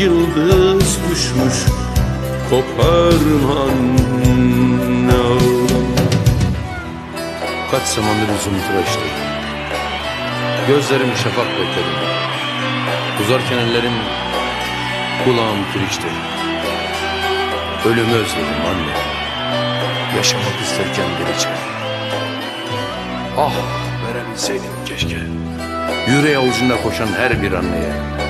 yıldız düşmüş Koparma anne Kaç zamandır yüzüm tıraştı. Gözlerim şafak bekledi. Uzarken ellerim kulağım kirişti. Ölümü özledim anne. Yaşamak isterken geleceğim. Ah verebilseydim keşke. Yüreği avucunda koşan her bir anneye.